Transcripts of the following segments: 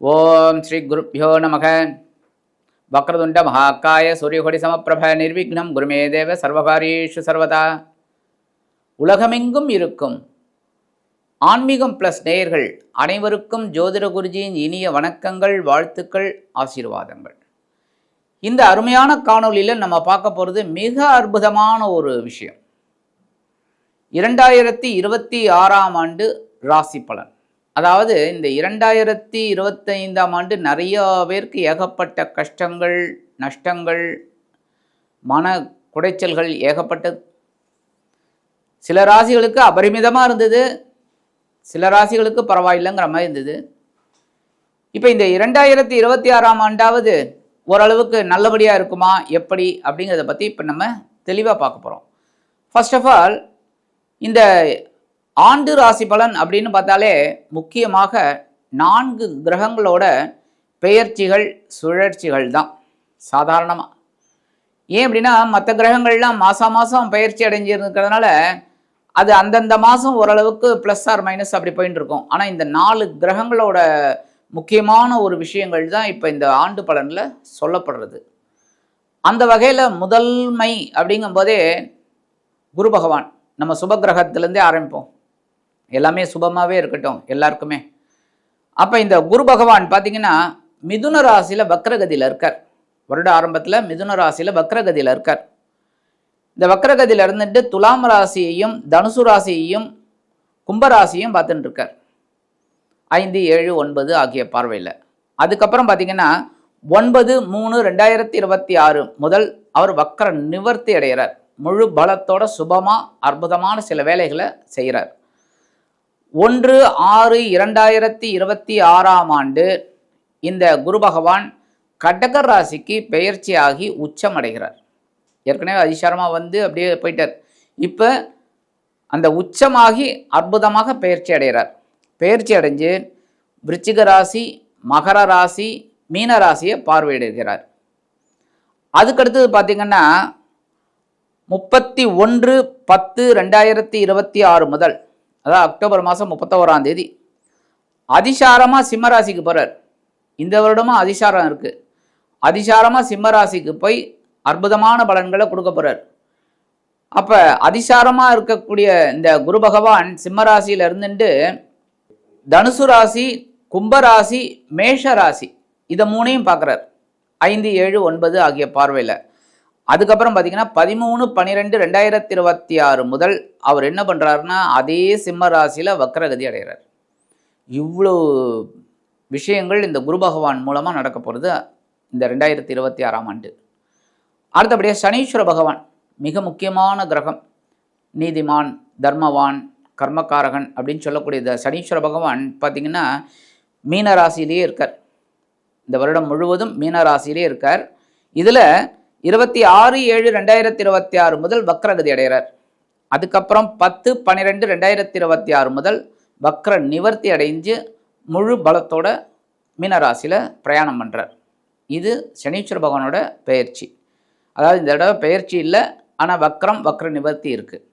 ஓம் ஸ்ரீ குருப்பியோ நமக. வக்ரதுண்ட மகாக்காய சூரியகொடி சமப்பிரப நிர்விக்னம். குருமே தேவ சர்வகாரியேஷு சர்வதா. உலகமெங்கும் இருக்கும் ஆன்மீகம் ப்ளஸ் நேயர்கள் அனைவருக்கும் ஜோதிட குருஜியின் இனிய வணக்கங்கள் வாழ்த்துக்கள் ஆசீர்வாதங்கள். இந்த அருமையான காணொலியில் நம்ம பார்க்க போகிறது மிக அற்புதமான ஒரு விஷயம். இரண்டாயிரத்தி இருபத்தி ஆறாம் ஆண்டு ராசி பலன். அதாவது இந்த இரண்டாயிரத்தி இருபத்தைந்தாம் ஆண்டு நிறைய பேருக்கு ஏகப்பட்ட கஷ்டங்கள் நஷ்டங்கள் மன குடைச்சல்கள் ஏகப்பட்டது. சில ராசிகளுக்கு அபரிமிதமாக இருந்தது. சில ராசிகளுக்கு பரவாயில்லைங்கிற மாதிரி இருந்தது. இப்போ இந்த இரண்டாயிரத்தி இருபத்தி ஆறாம் ஆண்டாவது ஓரளவுக்கு நல்லபடியாக இருக்குமா எப்படி அப்படிங்கிறத பற்றி இப்போ நம்ம தெளிவாக பார்க்க போகிறோம் ஃபர்ஸ்ட் ஆஃப் ஆல் இந்த ஆண்டு ராசி பலன் அப்படின்னு பார்த்தாலே முக்கியமாக நான்கு கிரகங்களோட பெயர்ச்சிகள் சுழற்சிகள் தான் சாதாரணமாக ஏன் அப்படின்னா மற்ற கிரகங்கள்லாம் மாதம் மாதம் பயிற்சி அடைஞ்சிருக்கிறதுனால அது அந்தந்த மாதம் ஓரளவுக்கு ப்ளஸ் ஆர் மைனஸ் அப்படி போயின்னு இருக்கும். ஆனால் இந்த நாலு கிரகங்களோட முக்கியமான ஒரு விஷயங்கள் தான் இப்போ இந்த ஆண்டு பலனில் சொல்லப்படுறது. அந்த வகையில் முதல்மை அப்படிங்கும்போதே குரு பகவான். நம்ம சுபகிரகத்திலேருந்தே ஆரம்பிப்போம். எல்லாமே சுபமாகவே இருக்கட்டும் எல்லாருக்குமே. அப்போ இந்த குரு பகவான் பார்த்தீங்கன்னா மிதுன ராசியில் வக்ரகதியில் இருக்கார். வருட ஆரம்பத்தில் மிதுன ராசியில் வக்ரகதியில் இருக்கார். இந்த வக்ரகதியில் இருந்துட்டு துலாம் ராசியையும் தனுசு ராசியையும் கும்பராசியும் பார்த்துட்டு இருக்கார். ஐந்து ஏழு ஒன்பது ஆகிய பார்வையில். அதுக்கப்புறம் பார்த்தீங்கன்னா ஒன்பது மூணு ரெண்டாயிரத்தி இருபத்தி ஆறு முதல் அவர் வக்கர நிவர்த்தி அடைகிறார். முழு பலத்தோட சுபமாக அற்புதமான சில வேலைகளை செய்கிறார். ஒன்று ஆறு இரண்டாயிரத்தி இருபத்தி ஆறாம் ஆண்டு இந்த குரு பகவான் கடகர் ராசிக்கு பெயர்ச்சியாகி உச்சமடைகிறார். ஏற்கனவே அதிசாரமாக வந்து அப்படியே போயிட்டார். இப்போ அந்த உச்சமாகி அற்புதமாக பெயர்ச்சி அடைகிறார். பெயர்ச்சி அடைஞ்சு விருச்சிக ராசி மகர ராசி மீன ராசியை பார்வையிடுகிறார். அதுக்கடுத்தது பார்த்திங்கன்னா முப்பத்தி ஒன்று பத்து ரெண்டாயிரத்தி இருபத்தி ஆறு முதல் அதாவது அக்டோபர் மாதம் முப்பத்தோராம் தேதி. அதிசாரமாக சிம்மராசிக்கு போகிறார் இந்த வருடமும் அதிசாரம் இருக்குது அதிசாரமாக சிம்மராசிக்கு போய் அற்புதமான பலன்களை கொடுக்க போகிறார் அப்போ அதிசாரமாக இருக்கக்கூடிய இந்த குரு பகவான் சிம்மராசியில் இருந்துட்டு தனுசு ராசி கும்பராசி மேஷ ராசி இதை மூணையும் பார்க்குறார். ஐந்து ஏழு ஒன்பது ஆகிய பார்வையில். அதுக்கப்புறம் பார்த்தீங்கன்னா பதிமூணு பன்னிரெண்டு ரெண்டாயிரத்தி இருபத்தி ஆறு முதல் அவர் என்ன பண்ணுறாருன்னா அதே சிம்ம ராசியில் வக்ரகதி அடைகிறார். இவ்வளோ விஷயங்கள் இந்த குரு பகவான் மூலமாக நடக்க போகிறது இந்த ரெண்டாயிரத்தி இருபத்தி ஆறாம் ஆண்டு. அடுத்தபடியாக சனீஸ்வர பகவான் மிக முக்கியமான கிரகம். நீதிமான் தர்மவான் கர்மகாரகன் அப்படின்னு சொல்லக்கூடிய இந்த சனீஸ்வர பகவான் பார்த்திங்கன்னா மீனராசியிலே இருக்கார். இந்த வருடம் முழுவதும் மீனராசியிலே இருக்கார். இதில் இருபத்தி ஆறு ஏழு ரெண்டாயிரத்தி இருபத்தி ஆறு முதல் வக்ரகதி அடைகிறார். அதுக்கப்புறம் பத்து பன்னிரெண்டு ரெண்டாயிரத்தி இருபத்தி ஆறு முதல் வக்ர நிவர்த்தி அடைஞ்சு முழு பலத்தோட மீனராசியில் பிரயாணம் பண்ணுறார் இது சனீஸ்வர பகவானோட பெயர்ச்சி. அதாவது இந்த தடவை பெயர்ச்சி இல்லை ஆனால் வக்ரம் வக்ர நிவர்த்தி இருக்குது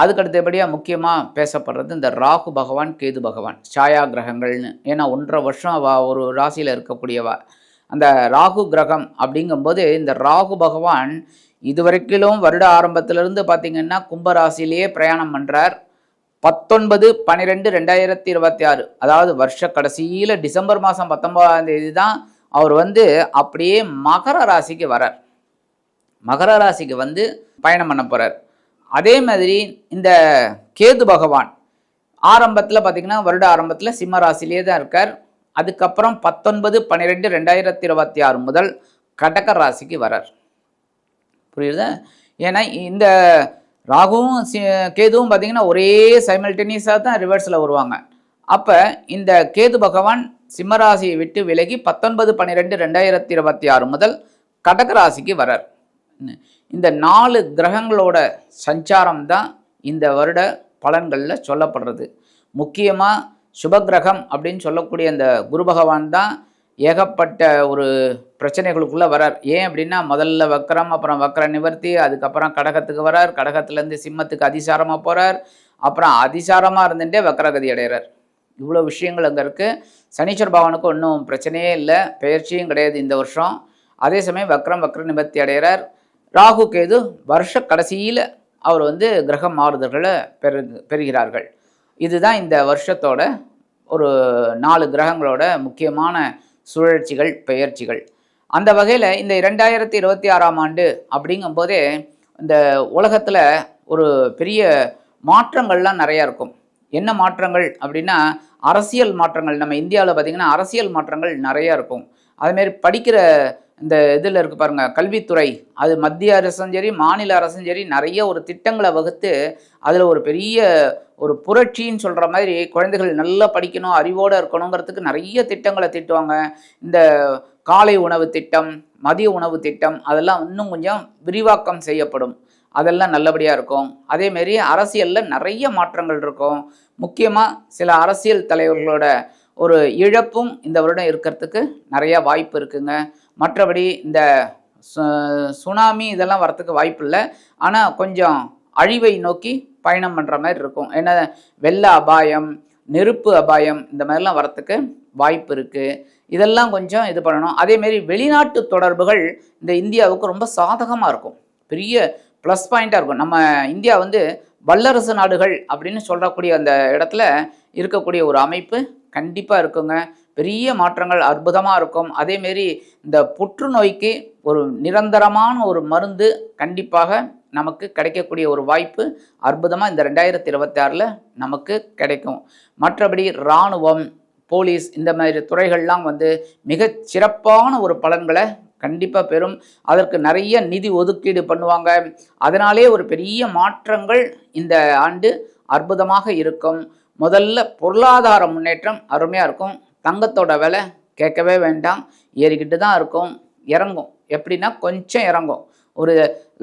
அதுக்கு அடுத்தபடியாக முக்கியமாக பேசப்படுறது இந்த ராகு பகவான் கேது பகவான் சாயா கிரகங்கள்னு ஏன்னா ஒன்றரை வருஷம் அவ ஒரு ராசியில் இருக்கக்கூடியவா. அந்த ராகு கிரகம் அப்படிங்கும்போது இந்த ராகு பகவான் இதுவரைக்கிலும் வருட ஆரம்பத்திலிருந்து பார்த்திங்கன்னா கும்பராசிலேயே பிரயாணம் பண்ணுறார் பத்தொன்பது பன்னிரெண்டு ரெண்டாயிரத்தி இருபத்தி ஆறு அதாவது வருஷ கடைசியில் டிசம்பர் மாதம் பத்தொன்பதாம் தேதி தான் அவர் வந்து அப்படியே மகர ராசிக்கு வரார். மகர ராசிக்கு வந்து பயணம் பண்ண போகிறார் அதே மாதிரி இந்த கேது பகவான் ஆரம்பத்தில் பார்த்திங்கன்னா வருட ஆரம்பத்தில் சிம்ம ராசிலேயே தான் இருக்கார். அதுக்கப்புறம் பத்தொன்பது பன்னிரெண்டு ரெண்டாயிரத்தி இருபத்தி ஆறு முதல் கடக ராசிக்கு வரார். புரியுதா? ஏன்னா இந்த ராகுவும் சி கேதுவும் பார்த்திங்கன்னா ஒரே சைமல்டேனியஸாக தான் ரிவர்ஸில் வருவாங்க. அப்போ இந்த கேது பகவான் சிம்மராசியை விட்டு விலகி பத்தொன்பது பன்னிரெண்டு ரெண்டாயிரத்தி இருபத்தி ஆறு முதல் கடக ராசிக்கு வரார். இந்த நாலு கிரகங்களோட சஞ்சாரம் தான் இந்த வருட பலன்களில் சொல்லப்படுறது. முக்கியமாக சுபகிரகம் அப்படின்னு சொல்லக்கூடிய அந்த குரு பகவான் தான் ஏகப்பட்ட ஒரு பிரச்சனைகளுக்குள்ளே வரார். ஏன் அப்படின்னா முதல்ல வக்கரம் அப்புறம் வக்கர நிவர்த்தி அதுக்கப்புறம் கடகத்துக்கு வரார். கடகத்துலேருந்து சிம்மத்துக்கு அதிசாரமாக போகிறார் அப்புறம் அதிசாரமாக இருந்துட்டே வக்கரகதி அடைகிறார். இவ்வளோ விஷயங்கள் அங்கே இருக்குது சனீஸ்வர பகவானுக்கு ஒன்றும் பிரச்சனையே இல்லை. பெயர்ச்சியும் கிடையாது இந்த வருஷம். அதே சமயம் வக்ரம் வக்ர நிவர்த்தி அடைகிறார். ராகு கேது வருஷ கடைசியில் அவர் வந்து கிரக மாறுதல்களை பெறு பெறுகிறார்கள். இதுதான் இந்த வருஷத்தோட ஒரு நாலு கிரகங்களோட முக்கியமான சுழற்சிகள் பெயர்ச்சிகள். அந்த வகையில் இந்த இரண்டாயிரத்தி இருபத்தி ஆறாம் ஆண்டு அப்படிங்கும்போதே இந்த உலகத்தில் ஒரு பெரிய மாற்றங்கள்லாம் நிறையா இருக்கும். என்ன மாற்றங்கள் அப்படின்னா அரசியல் மாற்றங்கள். நம்ம இந்தியாவில் பார்த்திங்கன்னா அரசியல் மாற்றங்கள் நிறையா இருக்கும். அதுமாரி படிக்கிற இந்த இதில் இருக்கு பாருங்க கல்வித்துறை. அது மத்திய அரசும் சரி மாநில அரசும் சரி நிறைய ஒரு திட்டங்களை வகுத்து அதில் ஒரு பெரிய ஒரு புரட்சின்னு சொல்கிற மாதிரி குழந்தைகள் நல்லா படிக்கணும் அறிவோடு இருக்கணுங்கிறதுக்கு நிறைய திட்டங்களை திட்டுவாங்க. இந்த காலை உணவு திட்டம் மதிய உணவு திட்டம் அதெல்லாம் இன்னும் கொஞ்சம் விரிவாக்கம் செய்யப்படும். அதெல்லாம் நல்லபடியாக இருக்கும். அதேமாரி அரசியலில் நிறைய மாற்றங்கள் இருக்கும். முக்கியமாக சில அரசியல் தலைவர்களோட ஒரு இழப்பும் இந்த வருடம் இருக்கிறதுக்கு நிறையா வாய்ப்பு இருக்குங்க. மற்றபடி இந்த சுனாமி இதெல்லாம் வரத்துக்கு வாய்ப்பு இல்லை ஆனால் கொஞ்சம் அழிவை நோக்கி பயணம் பண்ணுற மாதிரி இருக்கும். ஏன்னா வெள்ள அபாயம் நெருப்பு அபாயம் இந்த மாதிரிலாம் வரத்துக்கு வாய்ப்பு இருக்குது இதெல்லாம் கொஞ்சம் இது பண்ணணும். அதேமாரி வெளிநாட்டு தொடர்புகள் இந்த இந்தியாவுக்கு ரொம்ப சாதகமாக இருக்கும். பெரிய ப்ளஸ் பாயிண்ட்டாக இருக்கும். நம்ம இந்தியா வந்து வல்லரசு நாடுகள் அப்படின்னு சொல்லக்கூடிய அந்த இடத்துல இருக்கக்கூடிய ஒரு அமைப்பு கண்டிப்பாக இருக்குங்க. பெரிய மாற்றங்கள் அற்புதமாக இருக்கும். அதேமாரி இந்த புற்றுநோய்க்கு ஒரு நிரந்தரமான ஒரு மருந்து கண்டிப்பாக நமக்கு கிடைக்கக்கூடிய ஒரு வாய்ப்பு அற்புதமாக இந்த ரெண்டாயிரத்தி இருபத்தி ஆறில் நமக்கு கிடைக்கும். மற்றபடி இராணுவம் போலீஸ் இந்த மாதிரி துறைகள்லாம் வந்து மிக சிறப்பான ஒரு பலன்களை கண்டிப்பாக பெறும். அதற்கு நிறைய நிதி ஒதுக்கீடு பண்ணுவாங்க. அதனாலே ஒரு பெரிய மாற்றங்கள் இந்த ஆண்டு அற்புதமாக இருக்கும். முதல்ல பொருளாதார முன்னேற்றம் அருமையாக இருக்கும். தங்கத்தோட விலை கேட்கவே வேண்டாம். ஏறிக்கிட்டு தான் இருக்கும். இறங்கும். எப்படின்னா கொஞ்சம் இறங்கும். ஒரு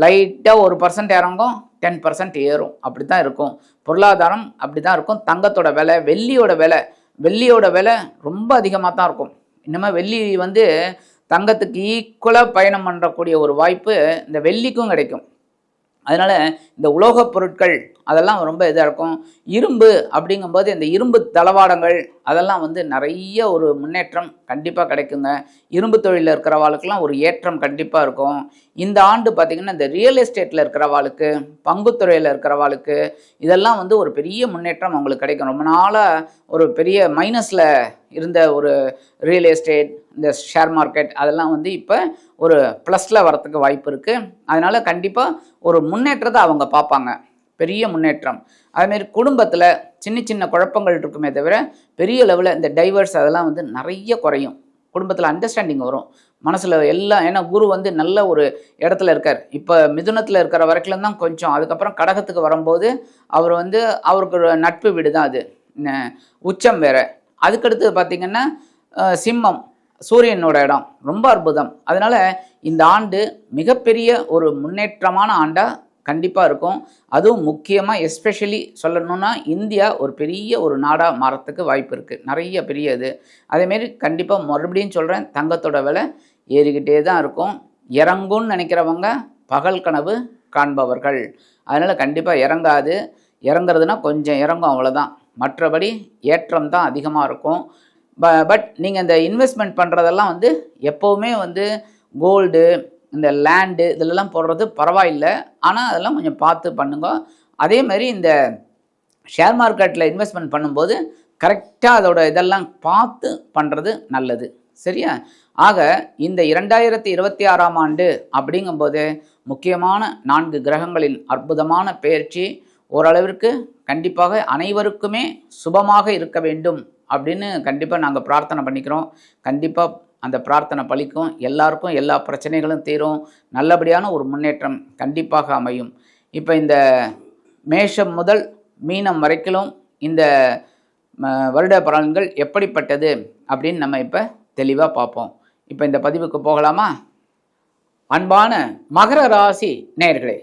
லைட்டாக ஒரு பர்சன்ட் இறங்கும் டென் பர்சன்ட் ஏறும். அப்படி தான் இருக்கும். பொருளாதாரம் அப்படி தான் இருக்கும். தங்கத்தோட விலை வெள்ளியோட விலை வெள்ளியோட விலை ரொம்ப அதிகமாக தான் இருக்கும். இன்னமும் வெள்ளி வந்து தங்கத்துக்கு ஈக்குவலாக பயணம் பண்ணுறக்கூடிய ஒரு வாய்ப்பு இந்த வெள்ளிக்கும் கிடைக்கும். அதனால் இந்த உலோகப் பொருட்கள் அதெல்லாம் ரொம்ப இதாக இருக்கும். இரும்பு அப்படிங்கும்போது இந்த இரும்பு தளவாடங்கள் அதெல்லாம் வந்து நிறைய ஒரு முன்னேற்றம் கண்டிப்பாக கிடைக்குங்க. இரும்பு தொழிலில் இருக்கிறவாளுக்கெல்லாம் ஒரு ஏற்றம் கண்டிப்பாக இருக்கும். இந்த ஆண்டு பார்த்திங்கன்னா இந்த ரியல் எஸ்டேட்டில் இருக்கிறவாளுக்கு பங்குத்துறையில் இருக்கிறவாளுக்கு இதெல்லாம் வந்து ஒரு பெரிய முன்னேற்றம் அவங்களுக்கு கிடைக்கும். ரொம்ப நாளாக ஒரு பெரிய மைனஸில் இருந்த ஒரு ரியல் எஸ்டேட் இந்த ஷேர் மார்க்கெட் அதெல்லாம் வந்து இப்போ ஒரு ப்ளஸில் வரத்துக்கு வாய்ப்பு இருக்குது அதனால் கண்டிப்பாக ஒரு முன்னேற்றத்தை அவங்க பார்ப்பாங்க. பெரிய முன்னேற்றம். அதுமாரி குடும்பத்தில் சின்ன சின்ன குழப்பங்கள் இருக்குமே தவிர பெரிய லெவலில் இந்த டைவர்ஸ் அதெல்லாம் வந்து நிறைய குறையும். குடும்பத்தில் அண்டர்ஸ்டாண்டிங் வரும். மனசில் எல்லாம் ஏன்னா குரு வந்து நல்ல ஒரு இடத்துல இருக்கார். இப்போ மிதுனத்தில் இருக்கிற வரைக்கும் தான் கொஞ்சம். அதுக்கப்புறம் கடகத்துக்கு வரும்போது அவர் வந்து அவருக்கு நட்பு வீடு தான் அது உச்சம் வேறு. அதுக்கடுத்து பார்த்திங்கன்னா சிம்மம் சூரியனோட இடம். ரொம்ப அற்புதம். அதனால் இந்த ஆண்டு மிகப்பெரிய ஒரு முன்னேற்றமான ஆண்டாக கண்டிப்பாக இருக்கும். அதுவும் முக்கியமாக எஸ்பெஷலி சொல்லணும்னா இந்தியா ஒரு பெரிய ஒரு நாடாக மாறத்துக்கு வாய்ப்பு இருக்குது நிறைய பெரிய இது. அதேமாரி கண்டிப்பாக மறுபடியும் சொல்கிறேன் தங்கத்தோட விலை ஏறிக்கிட்டே தான் இருக்கும். இறங்கும்னு நினைக்கிறவங்க பகல் கனவு காண்பவர்கள். அதனால் கண்டிப்பாக இறங்காது. இறங்குறதுனா கொஞ்சம் இறங்கும் அவ்வளோதான் மற்றபடி ஏற்றம் தான் அதிகமாக இருக்கும். ப பட் நீங்கள் இந்த இன்வெஸ்ட்மெண்ட் பண்ணுறதெல்லாம் வந்து எப்போவுமே வந்து கோல்டு இந்த லேண்டு இதிலெல்லாம் போடுறது பரவாயில்லை. ஆனால் அதெல்லாம் கொஞ்சம் பார்த்து பண்ணுங்க. அதே மாதிரி இந்த ஷேர் மார்க்கெட்டில் இன்வெஸ்ட்மெண்ட் பண்ணும்போது கரெக்டாக அதோட இதெல்லாம் பார்த்து பண்ணுறது நல்லது. சரியா? ஆக இந்த இரண்டாயிரத்தி இருபத்தி ஆறாம் ஆண்டு அப்படிங்கும்போது முக்கியமான நான்கு கிரகங்களின் அற்புதமான பயிற்சி ஓரளவிற்கு கண்டிப்பாக அனைவருக்குமே சுபமாக இருக்க வேண்டும் அப்படின்னு கண்டிப்பாக நாங்கள் பிரார்த்தனை பண்ணிக்கிறோம். கண்டிப்பாக அந்த பிரார்த்தனை பலிக்கும். எல்லாருக்கும் எல்லா பிரச்சனைகளும் தீரும். நல்லபடியான ஒரு முன்னேற்றம் கண்டிப்பாக அமையும். இப்போ இந்த மேஷம் முதல் மீனம் வரைக்கிலும் இந்த வருட பலன்கள் எப்படிப்பட்டது அப்படின்னு நம்ம இப்போ தெளிவாக பார்ப்போம். இப்போ இந்த பதிவுக்கு போகலாமா? அன்பான மகர ராசி நேர்களே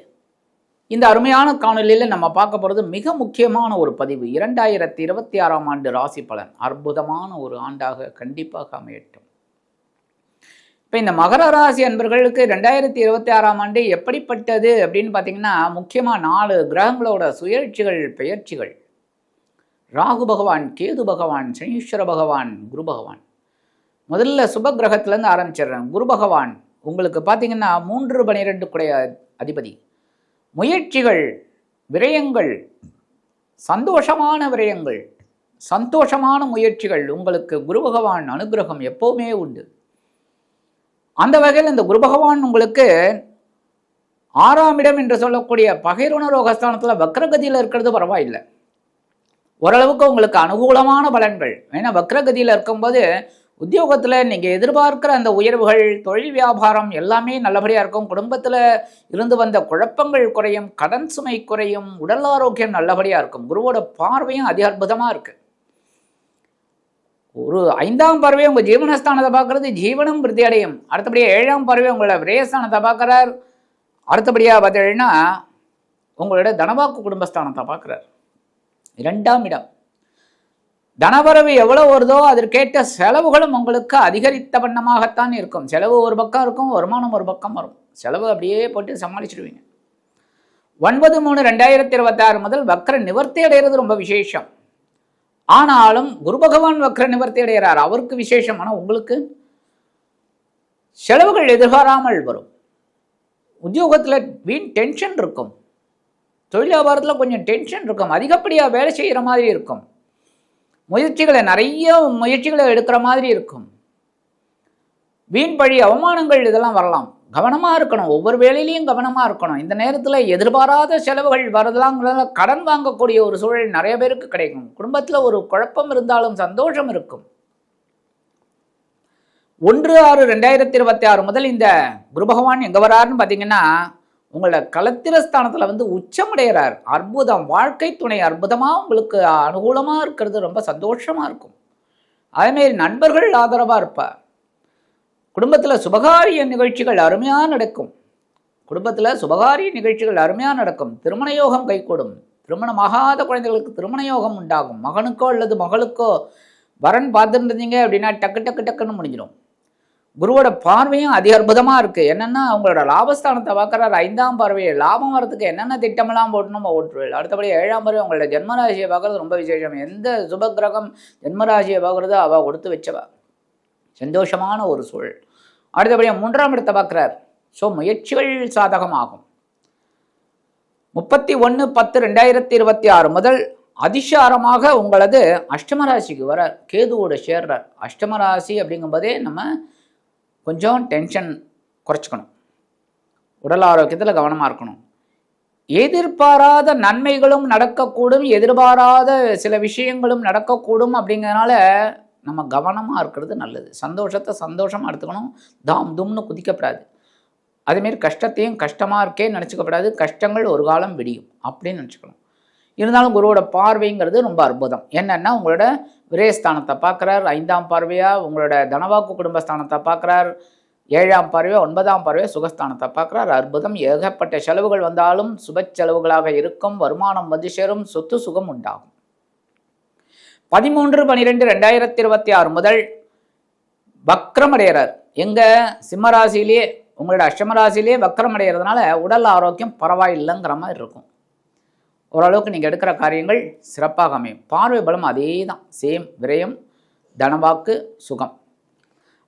இந்த அருமையான காணொலியில் நம்ம பார்க்க போகிறது மிக முக்கியமான ஒரு பதிவு. இரண்டாயிரத்தி இருபத்தி ஆறாம் ஆண்டு ராசி பலன். அற்புதமான ஒரு ஆண்டாக கண்டிப்பாக அமையட்டும். இப்போ இந்த மகர ராசி அன்பர்களுக்கு ரெண்டாயிரத்தி இருபத்தி ஆறாம் ஆண்டு எப்படிப்பட்டது அப்படின்னு பார்த்தீங்கன்னா முக்கியமாக நாலு கிரகங்களோட சுயற்சிகள் பெயர்ச்சிகள். ராகு பகவான் கேது பகவான் சனீஸ்வர பகவான் குரு பகவான். முதல்ல சுப கிரகத்திலேருந்து ஆரம்பிச்சிடுறேன். குரு பகவான் உங்களுக்கு பார்த்தீங்கன்னா மூன்று பனிரெண்டு குடைய அதிபதி. முயற்சிகள் விரயங்கள் சந்தோஷமான விரயங்கள் சந்தோஷமான முயற்சிகள் உங்களுக்கு குரு பகவான் அனுகிரகம் எப்போவுமே உண்டு. அந்த வகையில் இந்த குரு பகவான் உங்களுக்கு ஆறாம் இடம் என்று சொல்லக்கூடிய பகைருண ரோகஸ்தானத்தில் வக்ரகதியில் இருக்கிறது பரவாயில்லை. ஓரளவுக்கு உங்களுக்கு அனுகூலமான பலன்கள். ஏன்னா வக்ரகதியில் இருக்கும்போது உத்தியோகத்தில் நீங்கள் எதிர்பார்க்குற அந்த உயர்வுகள் தொழில் வியாபாரம் எல்லாமே நல்லபடியாக இருக்கும். குடும்பத்தில் இருந்து வந்த குழப்பங்கள் குறையும் கடன் சுமை குறையும் உடல் ஆரோக்கியம் நல்லபடியாக இருக்கும். குருவோட பார்வையும் அதி அற்புதமாக இருக்குது ஒரு ஐந்தாம் பறவை உங்கள் ஜீவனஸ்தானத்தை பார்க்குறது ஜீவனம் விருத்தி அடையும். அடுத்தபடியாக ஏழாம் பறவை உங்களோட விரயஸ்தானத்தை பார்க்குறார். அடுத்தபடியாக பார்த்தீங்கன்னா உங்களோட தனவாக்கு குடும்பஸ்தானத்தை பார்க்குறார். இரண்டாம் இடம். தனவரவு எவ்வளோ வருதோ அதற்கேற்ற செலவுகளும் உங்களுக்கு அதிகரித்த வண்ணமாகத்தான் இருக்கும். செலவு ஒரு பக்கம் இருக்கும் வருமானம் ஒரு பக்கம் வரும். செலவு அப்படியே போட்டு சமாளிச்சிடுவீங்க. ஒன்பது மூணு ரெண்டாயிரத்தி இருபத்தாறு முதல் வக்ர நிவர்த்தி அடைகிறது ரொம்ப விசேஷம். ஆனாலும் குரு பகவான் வக்ர நிவர்த்தி அடைகிறார் அவருக்கு விசேஷம். ஆனால் உங்களுக்கு செலவுகள் எதிர்பாராமல் வரும். உத்தியோகத்தில் வீண் டென்ஷன் இருக்கும். தொழில் வியாபாரத்தில் கொஞ்சம் டென்ஷன் இருக்கும். அதிகப்படியாக வேலை செய்கிற மாதிரி இருக்கும். முயற்சிகளை நிறைய முயற்சிகளை எடுக்கிற மாதிரி இருக்கும். வீண் பழி அவமானங்கள் இதெல்லாம் வரலாம். கவனமாக இருக்கணும். ஒவ்வொரு வேலையிலையும் கவனமாக இருக்கணும். இந்த நேரத்தில் எதிர்பாராத செலவுகள் வரதாங்கிறத கடன் வாங்கக்கூடிய ஒரு சூழல் நிறைய பேருக்கு கிடைக்கும். குடும்பத்தில் ஒரு குழப்பம் இருந்தாலும் சந்தோஷம் இருக்கும். ஒன்று ஆறு ரெண்டாயிரத்தி இருபத்தி ஆறு முதல் இந்த குரு பகவான் எங்கே வராருன்னு பார்த்தீங்கன்னா உங்களோட களத்திரஸ்தானத்தில் வந்து உச்சமடைகிறார் அற்புதம் வாழ்க்கை துணை அற்புதமாக உங்களுக்கு அனுகூலமாக இருக்கிறது ரொம்ப சந்தோஷமாக இருக்கும். அதேமாரி நண்பர்கள் ஆதரவாக இருப்பார். குடும்பத்தில் சுபகாரிய நிகழ்ச்சிகள் அருமையாக நடக்கும். குடும்பத்தில் சுபகாரிய நிகழ்ச்சிகள் அருமையாக நடக்கும். திருமண யோகம் கைகூடும். திருமணமாகாத குழந்தைகளுக்கு திருமண யோகம் உண்டாகும். மகனுக்கோ அல்லது மகளுக்கோ வரன் பார்த்துருந்தீங்க அப்படின்னா டக்கு டக்கு டக்குன்னு முடிஞ்சிடும் குருவோட பார்வையும் அதி அற்புதமாக இருக்குது என்னென்னா அவங்களோட லாபஸ்தானத்தை பார்க்குறாரு. ஐந்தாம் பார்வையை லாபம் வரதுக்கு என்னென்ன திட்டமெல்லாம் போட்டணும் ஓட்டுருவேன் அடுத்தபடி ஏழாம் பார்வை அவங்களோட ஜென்மராசியை பார்க்குறது ரொம்ப விசேஷம். எந்த சுபகிரகம் ஜென்மராசியை பார்க்குறதோ அவள் கொடுத்து வச்சவா. சந்தோஷமான ஒரு சூழல். அடுத்தபடியாக மூன்றாம் இடத்தை பார்க்குறார். ஸோ முயற்சிகள் சாதகமாகும். முப்பத்தி ஒன்று பத்து ரெண்டாயிரத்தி இருபத்தி ஆறு முதல் அதிசாரமாக உங்களது அஷ்டமராசிக்கு வரார். கேதுவோட சேர்றார். அஷ்டமராசி அப்படிங்கும்போதே நம்ம கொஞ்சம் டென்ஷன் குறைச்சிக்கணும். உடல் ஆரோக்கியத்தில் கவனமாக இருக்கணும். எதிர்பாராத நன்மைகளும் நடக்கக்கூடும் எதிர்பாராத சில விஷயங்களும் நடக்கக்கூடும் அப்படிங்கிறதுனால நம்ம கவனமாக இருக்கிறது நல்லது. சந்தோஷத்தை சந்தோஷமாக எடுத்துக்கணும். தாம் தும்னு குதிக்கப்படாது. அதேமாரி கஷ்டத்தையும் கஷ்டமாக இருக்கே நினச்சிக்கப்படாது. கஷ்டங்கள் ஒரு காலம் விடியும் அப்படின்னு நினச்சிக்கணும். இருந்தாலும் குருவோட பார்வைங்கிறது ரொம்ப அற்புதம். என்னென்னா உங்களோட விரயஸ்தானத்தை பார்க்குறார். ஐந்தாம் பார்வையாக உங்களோட தனவாக்கு குடும்பஸ்தானத்தை பார்க்குறார். ஏழாம் பார்வையாக ஒன்பதாம் பார்வையாக சுகஸ்தானத்தை பார்க்குறார். அற்புதம் ஏகப்பட்ட செலவுகள் வந்தாலும் சுப செலவுகளாக இருக்கும். வருமானம் வந்து சேரும். சொத்து சுகம் உண்டாகும். பதிமூன்று பனிரெண்டு ரெண்டாயிரத்தி இருபத்தி ஆறு முதல் வக்ரமடைகிறார் எங்கள் சிம்மராசிலேயே உங்களோட அஷ்டமராசிலேயே வக்ரம் அடைகிறதுனால உடல் ஆரோக்கியம் பரவாயில்லைங்கிற மாதிரி இருக்கும். ஓரளவுக்கு நீங்கள் எடுக்கிற காரியங்கள் சிறப்பாக அமையும். பார்வை பலம் அதே தான் சேம் விரயம் தனவாக்கு சுகம்.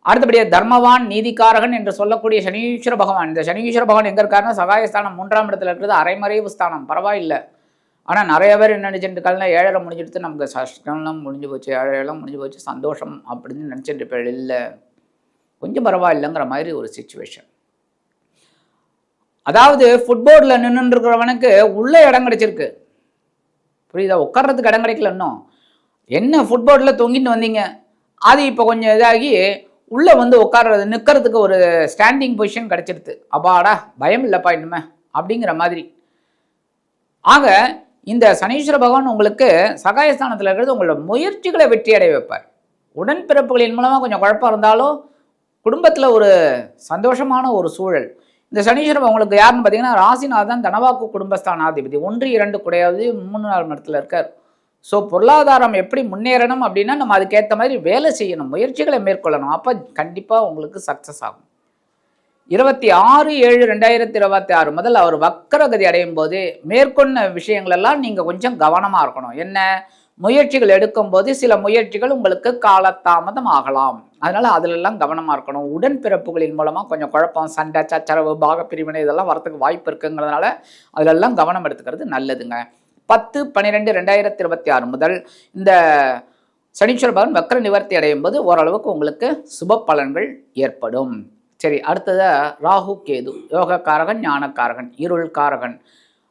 அடுத்தபடியாக தர்மவான் நீதிக்காரகன் என்று சொல்லக்கூடிய சனீஸ்வர பகவான். இந்த சனீஸ்வர பகவான் எங்கே இருக்காருன்னா சகாயஸ்தானம் மூன்றாம் இடத்துல இருக்கிறது அரைமறைவு ஸ்தானம். பரவாயில்லை. ஆனால் நிறைய பேர் என்ன நினச்சிட்டு காலில் ஏழரை முடிஞ்சிடுத்து நமக்கு சஷ்டம்லாம் முடிஞ்சு போச்சு ஏழையெல்லாம் முடிஞ்சு போச்சு சந்தோஷம் அப்படின்னு நினச்சிட்டு இருப்பேன் இல்லை. கொஞ்சம் பரவாயில்லைங்கிற மாதிரி ஒரு சுச்சுவேஷன் அதாவது ஃபுட்போர்டில் நின்றுருக்கிறவனுக்கு உள்ள இடம் கிடைச்சிருக்கு. புரியுதா? உட்கார்றதுக்கு இடம் கிடைக்கல இன்னும். என்ன ஃபுட்போர்டில் தொங்கிட்டு வந்தீங்க? அது இப்போ கொஞ்சம் இதாகி உள்ளே வந்து உட்கார்றது நிற்கிறதுக்கு ஒரு ஸ்டாண்டிங் பொசிஷன் கிடச்சிருது அப்பாடா பயம் இல்லைப்பா இன்னுமே அப்படிங்கிற மாதிரி. ஆக இந்த சனீஸ்வர பகவான் உங்களுக்கு சகாயஸ்தானத்தில் இருக்கிறது உங்களோட முயற்சிகளை வெற்றி அடைய வைப்பார். உடன்பிறப்புகளின் மூலமாக கொஞ்சம் குழப்பம் இருந்தாலும் குடும்பத்தில் ஒரு சந்தோஷமான ஒரு சூழல் இந்த சனீஸ்வரம் உங்களுக்கு யாருன்னு பார்த்தீங்கன்னா ராசிநாதன் தனவாக்கு குடும்பஸ்தானாதிபதி. ஒன்று இரண்டு குடையாவது மூணு நாலு மடத்தில் இருக்கார். ஸோ பொருளாதாரம் எப்படி முன்னேறணும் அப்படின்னா நம்ம அதுக்கேற்ற மாதிரி வேலை செய்யணும் முயற்சிகளை மேற்கொள்ளணும். அப்போ கண்டிப்பாக உங்களுக்கு சக்ஸஸ் ஆகும். இருபத்தி ஆறு ஏழு ரெண்டாயிரத்தி இருபத்தி ஆறு முதல் அவர் வக்கரகதி அடையும் போது மேற்கொண்ட விஷயங்களெல்லாம் நீங்கள் கொஞ்சம் கவனமாக இருக்கணும். என்ன? முயற்சிகள் எடுக்கும்போது சில முயற்சிகள் உங்களுக்கு காலதாமதம் ஆகலாம். அதனால அதிலெல்லாம் கவனமாக இருக்கணும். உடன்பிறப்புகளின் மூலமாக கொஞ்சம் குழப்பம் சண்டை சச்சரவு பாகப்பிரிவினை இதெல்லாம் வரத்துக்கு வாய்ப்பு இருக்குங்கிறதுனால அதிலெல்லாம் கவனம் எடுத்துக்கிறது நல்லதுங்க. பத்து பன்னிரெண்டு ரெண்டாயிரத்தி இருபத்தி ஆறு முதல் இந்த சனீஸ்வர பகவான் வக்கர நிவர்த்தி அடையும் போது ஓரளவுக்கு உங்களுக்கு சுப பலன்கள் ஏற்படும். சரி அடுத்தது ராகு கேது யோகக்காரகன் ஞானக்காரகன் இருள் காரகன்.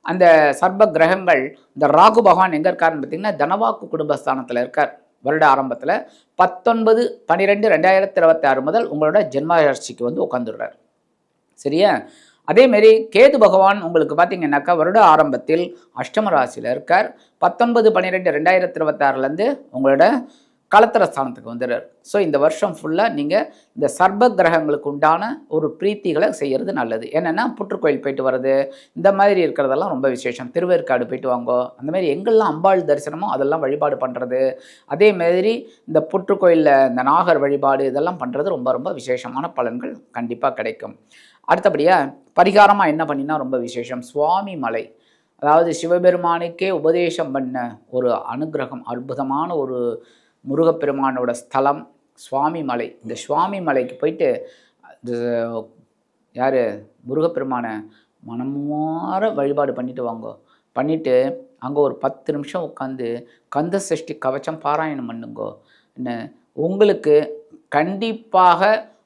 அந்த சர்ப கிரகங்கள் இந்த ராகு பகவான் எங்கே இருக்காருன்னு பார்த்தீங்கன்னா தனவாக்கு குடும்பஸ்தானத்தில் இருக்கார். வருட ஆரம்பத்தில் பத்தொன்பது பன்னிரெண்டு ரெண்டாயிரத்தி இருபத்தி ஆறு முதல் உங்களோட ஜென்மராசிக்கு வந்து உட்காந்துடுறார் சரியா? அதேமாரி கேது பகவான் உங்களுக்கு பார்த்தீங்கன்னாக்கா வருட ஆரம்பத்தில் அஷ்டம ராசியில் இருக்கார். பத்தொன்பது பன்னிரெண்டு ரெண்டாயிரத்தி இருபத்தாறுலேருந்து உங்களோட களத்திர ஸ்தானத்துக்கு வந்துடுறார். ஸோ இந்த வருஷம் ஃபுல்லாக நீங்கள் இந்த சர்ப கிரகங்களுக்கு உண்டான ஒரு பிரீத்திகளை செய்கிறது நல்லது. என்னென்னா புற்றுக்கோயில் போயிட்டு வர்றது இந்த மாதிரி இருக்கிறதெல்லாம் ரொம்ப விசேஷம். திருவேற்காடு போயிட்டு வாங்கோ அந்த மாதிரி எங்கெல்லாம் அம்பாள் தரிசனமோ அதெல்லாம் வழிபாடு பண்ணுறது அதே மாதிரி இந்த புற்றுக்கோயிலில் இந்த நாகர் வழிபாடு இதெல்லாம் பண்ணுறது ரொம்ப ரொம்ப விசேஷமான பலன்கள் கண்டிப்பாக கிடைக்கும். அடுத்தபடியாக பரிகாரமாக என்ன பண்ணினா ரொம்ப விசேஷம். சுவாமி மலை. அதாவது சிவபெருமானுக்கே உபதேசம் பண்ண ஒரு அனுகிரகம் அற்புதமான ஒரு முருகப்பெருமானோட ஸ்தலம் சுவாமி மலை. இந்த சுவாமி மலைக்கு போயிட்டு யார்? முருகப்பெருமானை மனமார வழிபாடு பண்ணிட்டு வாங்க. பண்ணிட்டு அங்கே ஒரு பத்து நிமிஷம் உட்காந்து கந்த சஷ்டி கவச்சம் பாராயணம் பண்ணுங்கோ. என்ன? உங்களுக்கு கண்டிப்பாக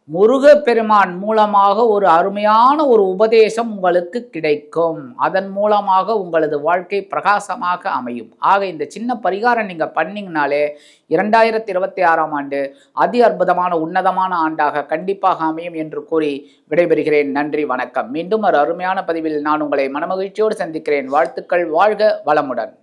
முருகப்பெருமான் மூலமாக ஒரு அருமையான ஒரு உபதேசம் உங்களுக்கு கிடைக்கும். அதன் மூலமாக உங்களது வாழ்க்கை பிரகாசமாக அமையும். ஆக இந்த சின்ன பரிகாரம் நீங்கள் பண்ணிங்கனாலே இரண்டாயிரத்தி இருபத்தி ஆறாம் ஆண்டு அதி அற்புதமான உன்னதமான ஆண்டாக கண்டிப்பாக அமையும் என்று கூறி விடைபெறுகிறேன். நன்றி வணக்கம். மீண்டும் ஒரு அருமையான பதிவில் நான் உங்களை மனமகிழ்ச்சியோடு சந்திக்கிறேன். வாழ்த்துக்கள் வாழ்க வளமுடன்.